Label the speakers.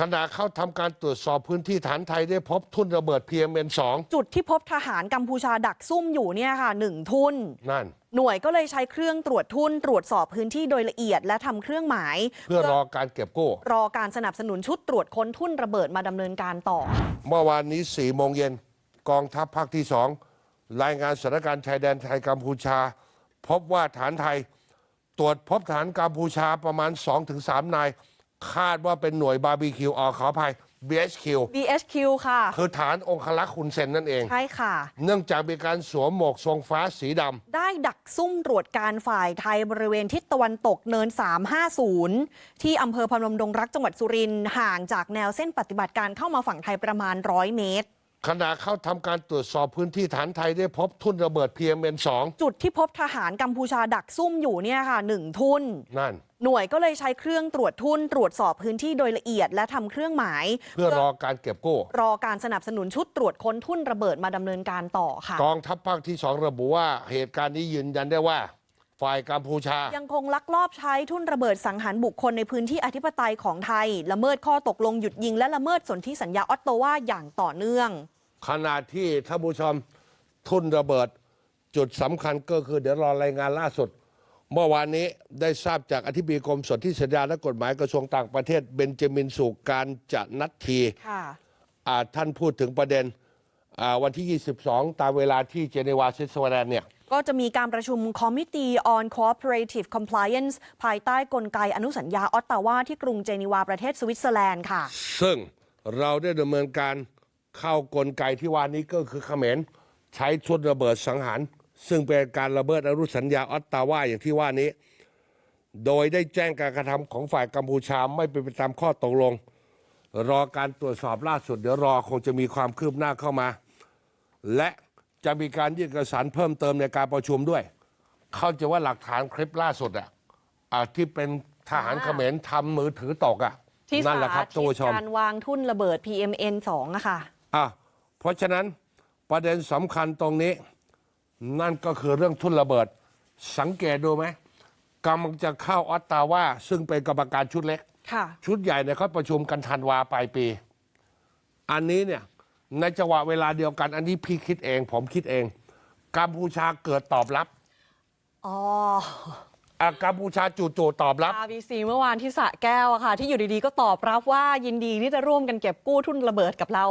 Speaker 1: ขณะเข้าทำการตรวจสอบพื้นที่ฐานไทยได้พบทุ่นระเบิด PMN
Speaker 2: จุดที่พบทหารกัมพูชาดักซุ่มอยู่เนี่ยค่ะหนึ่งทุน
Speaker 1: 2นั่น
Speaker 2: หน่วยก็เลยใช้เครื่องตรวจทุ่น ตรวจสอบพื้นที่โดยละเอียด และทำเครื่องหมาย
Speaker 1: เพื่อรอการเก็บกู้
Speaker 2: รอการสนับสนุนชุดตรวจค้นทุ่นระเบิดมาดำเนินการต่อ
Speaker 1: เมื่อวานนี้4โมงเย็นกองทัพภาคที่ 2 รายงานสถานการณ์ชายแดนไทยกัมพูชา พบว่าฐานไทย ตรวจพบฐานกัมพูชาประมาณ 2-3 นาย คาดว่าเป็นหน่วยบาร์บีคิวออขออภัย BHQ
Speaker 2: BHQ ค่ะ
Speaker 1: คือฐานองคลักษ์คุณเซนนั่นเอง
Speaker 2: ใช่ค่ะ
Speaker 1: เนื่องจากมีการสวมหมวกทรงฟ้าสีด
Speaker 2: ได้ดักซุ่มตรวจการฝ่ายไทยบริเวณทิศตะวันตกเนิน 350 ที่อำเภอพนมดงรักจังหวัดสุรินทร์ห่างจากแนวเส้นปฏิบัติการเข้ามาฝั่งไทยประมาณ 100 เมตรำ
Speaker 1: ขณะเข้าทำการตรวจสอบพื้นที่ฐานไทยได้พบทุ่นระเบิด PMN 2
Speaker 2: จุดที่พบทหารกัมพูชาดักซุ่มอยู่เนี่ยค่ะหนึ่งทุน
Speaker 1: นั่น
Speaker 2: หน่วยก็เลยใช้เครื่องตรวจทุ่น ตรวจสอบพื้นที่โดยละเอียด และทำเครื่องหมาย
Speaker 1: เพื่อรอการเก็บกู้
Speaker 2: รอการสนับสนุนชุดตรวจค้นทุ่นระเบิดมาดำเนินการต่อค่ะ
Speaker 1: กองทัพภาคที่สองระบุว่าเหตุการณ์นี้ยืนยันได้ว่า ฝ่ายกัมพูชา
Speaker 2: ยังคงลักลอบใช้ทุ่นระเบิดสังหารบุคคลในพื้นที่อธิปไตยของไทย ละเมิดข้อตกลงหยุดยิง และละเมิดสนธิสัญญาออตโตวาอย่างต่อเนื่อง
Speaker 1: ขณะที่ท่านผู้ชมทุ่นระเบิดจุดสำคัญก็คือเดี๋ยวรอรายงานล่าสุด เมื่อวานนี้ได้ทราบจากอธิบดีกรมสนธิสัญญาและกฎหมายกระทรวงต่างประเทศเบนจามินสุการจะนัดที
Speaker 2: ค่ะ
Speaker 1: อ่าท่านพูดถึงประเด็นอ่าวันที่ 22 ตามเวลาที่เจนีวาสวิตเซอร์แลนด์เนี่ย
Speaker 2: ก็จะมีการประชุม Committee on Cooperative Compliance ภายใต้กลไกอนุสัญญาออตตาวาที่กรุงเจนีวาประเทศสวิตเซอร์แลนด์ค่ะ
Speaker 1: ซึ่งเราได้ดำเนินการเข้ากลไกที่ว่านี้ก็คือเขมรใช้ชุดระเบิดสังหาร ซึ่งเป็นการระเบิดอนุสัญญาออตตาวาอย่างที่ว่านี้ โดยได้แจ้งการกระทำของฝ่ายกัมพูชาไม่เป็นไปตามข้อตกลง รอการตรวจสอบล่าสุดเดี๋ยวรอคงจะมีความคืบหน้าเข้ามา และ จะมีการยื่นเอกสารเพิ่มเติมในการประชุมด้วย เข้าใจว่าหลักฐานคลิปล่าสุดอะอ่าที่เป็นทหารเขมรทำมือถือตกอะ
Speaker 2: ที่
Speaker 1: นั่น
Speaker 2: สา
Speaker 1: แหละครับ
Speaker 2: ธิ
Speaker 1: ตัว
Speaker 2: ต
Speaker 1: ชม
Speaker 2: การวางทุ่นระเบิด PMN 2อะค่ะ
Speaker 1: อะเพราะฉะนั้นประเด็นสำคัญตรงนี้ นั่นก็คือเรื่องทุ่นระเบิด สังเกตดูไหมกำลังจะเข้าออตตาวาซึ่งเป็นกรรมการชุดเล็ก
Speaker 2: ค่ะ
Speaker 1: ชุดใหญ่เนี่ยเขาประชุมกันธันวาปลายปี อันนี้เนี่ย ในจังหวะเวลาเดียวกัน อันนี้พี่คิดเอง ผมคิดเอง กัมพูชาเกิดตอบรับ
Speaker 2: อ๋อ
Speaker 1: อะกัมพูชาจู่ๆตอบรับ
Speaker 2: RBC เมื่อวานที่สระแก้วอะค่ะ ที่อยู่ดีๆก็ตอบรับว่ายินดีที่จะร่วมกันเก็บกู้ทุ่นระเบิดกับเรา